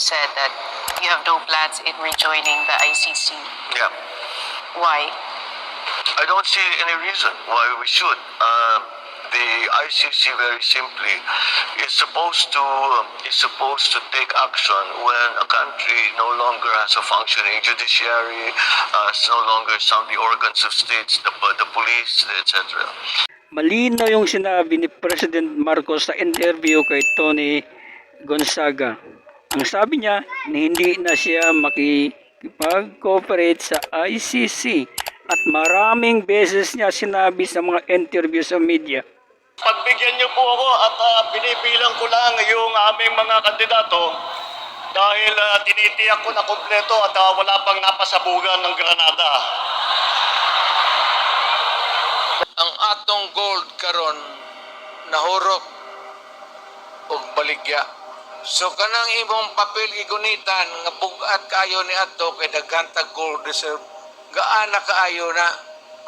said that you have no plans in rejoining the ICC. Yeah. Why? I don't see any reason why we should. Uh, the ICC very simply is supposed to is supposed to take action when a country no longer has a functioning judiciary, uh, no longer some the organs of states, the, the police, etc. Malinaw yung sinabi ni President Marcos sa interview kay Tony Gonzaga. Ang sabi niya na hindi na siya makikipag-cooperate sa ICC at maraming beses niya sinabi sa mga interview sa media. Pagbigyan niyo po ako at ah, binibilang ko lang yung aming mga kandidato dahil ah, tinitiyak ko na kompleto at ah, wala pang napasabugan ng Granada. ang atong gold karon nahurot og baligya. So kanang imong papel igunitan nga bugat kaayo ni adto kay daghan tag gold reserve gaana kaayo na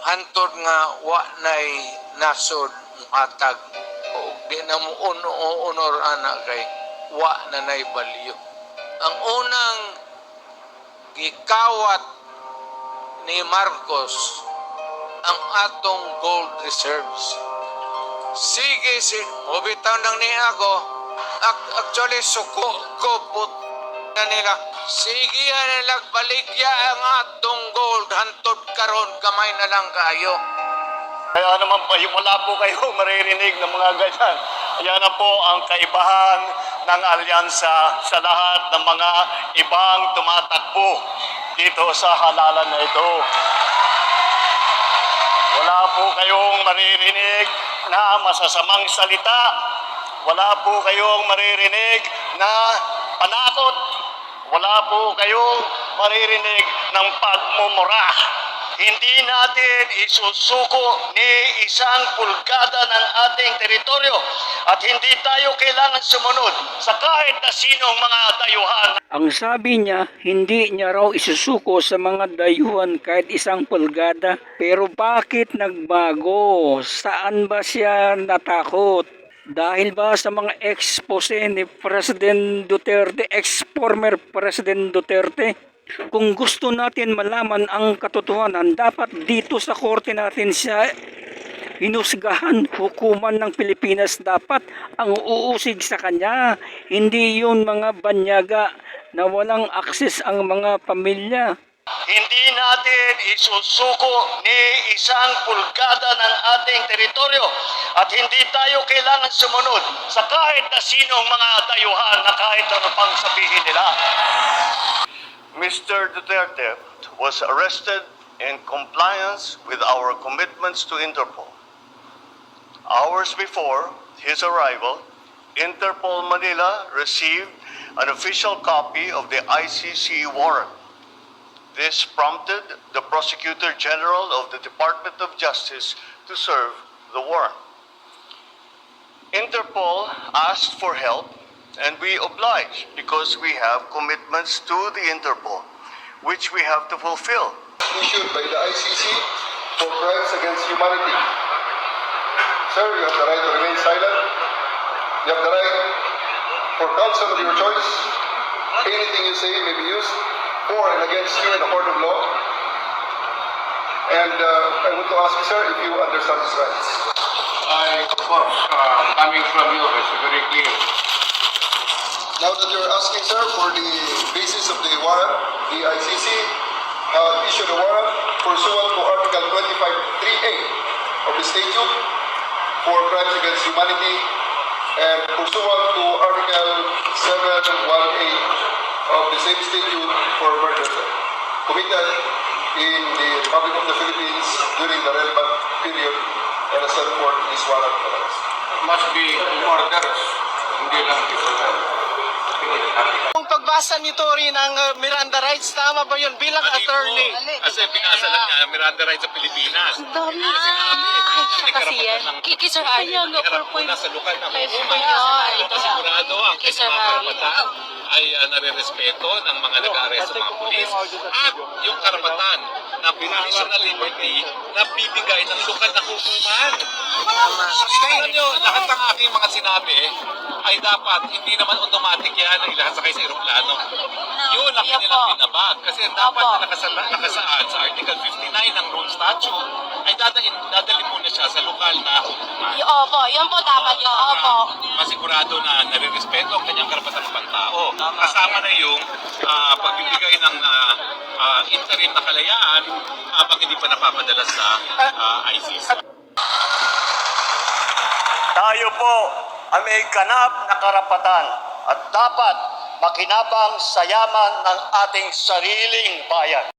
hantod nga wa nay nasod hatag o di na mo uno honor ana kay wa na nay balyo. Ang unang gikawat ni Marcos ang atong gold reserves. Sige, si Mubitaw nang ni ako. Ac- Actually, suko ko put na nila. Sige, nilag baligya ang atong gold. Hantod karon kamay na lang kayo. Kaya naman yung wala po kayo maririnig ng mga ganyan. Yan na po ang kaibahan ng alyansa sa lahat ng mga ibang tumatakbo dito sa halalan na ito. Wala po kayong maririnig na masasamang salita. Wala po kayong maririnig na panakot. Wala po kayong maririnig ng pagmumura. Hindi natin isusuko ni isang pulgada ng ating teritoryo at hindi tayo kailangan sumunod sa kahit na sinong mga dayuhan Ang sabi niya, hindi niya raw isusuko sa mga dayuhan kahit isang pulgada. Pero bakit nagbago? Saan ba siya natakot? Dahil ba sa mga expose ni President Duterte, ex-former President Duterte? Kung gusto natin malaman ang katotohanan, dapat dito sa korte natin siya hinusgahan hukuman ng Pilipinas dapat ang uusig sa kanya hindi yun mga banyaga na walang akses ang mga pamilya Hindi natin isusuko ni isang pulgada ng ating teritoryo at hindi tayo kailangan sumunod sa kahit na sinong mga dayuhan na kahit ano pang sabihin nila. Mr. Duterte was arrested in compliance with our commitments to Interpol. Hours before his arrival, Interpol Manila received an official copy of the ICC warrant. This prompted the Prosecutor General of the Department of Justice to serve the warrant. Interpol asked for help and we obliged because we have commitments to the Interpol which we have to fulfill. issued by the ICC for crimes against humanity. Sir, you have the right to remain silent. You have the right for counsel of your choice. Anything you say may be used for and against you in the court of law. And uh, I want to ask you, sir, if you understand this right. I, of course, uh, coming from you, it's very clear. Now that you're asking, sir, for the basis of the warrant, the ICC uh, issued a warrant pursuant to Article 25.3a of the statute for crimes against humanity and pursuant to Article 718 of the same statute for murder committed in the Republic of the Philippines during the relevant period and as set forth in this warrant of arrest. Must be murderous. Hindi lang Kung pagbasa nito rin ng uh, Miranda rights, tama ba yun bilang attorney? Kasi binasa lang niya, Miranda rights sa Pilipinas. Dami. Ay, siya kasi yan. Kiki Sir Harry. Kaya nga, Harap 4.5. mo na sa lokal ng Ayun. hukuman. Ito sigurado ang Kay Sir ay uh, nare-respeto ng mga nag-aaresto sa mga pulis at yung karapatan na conditional liberty na bibigay ng lokal na hukuman. Tingnan nyo, lahat ng aking mga sinabi ay dapat hindi naman automatic yan ang ilahat sakay sa aeroplano. sa Yan kanilang po. binabag. Kasi dapat na nakasa- nakasaad sa Article 59 ng Rome Statute ay dadalhin, dadalhin muna siya sa lokal na hukuman. Opo, yun po dapat yun. Opo. Masigurado na nare-respeto ang kanyang karapatan ng pantao. Kasama na yung ah, pagbibigay ng ah, ah, interim na kalayaan habang hindi pa napapadala sa ah, ICC. Tayo po ay may ganap na karapatan at dapat makinabang sa yaman ng ating sariling bayan.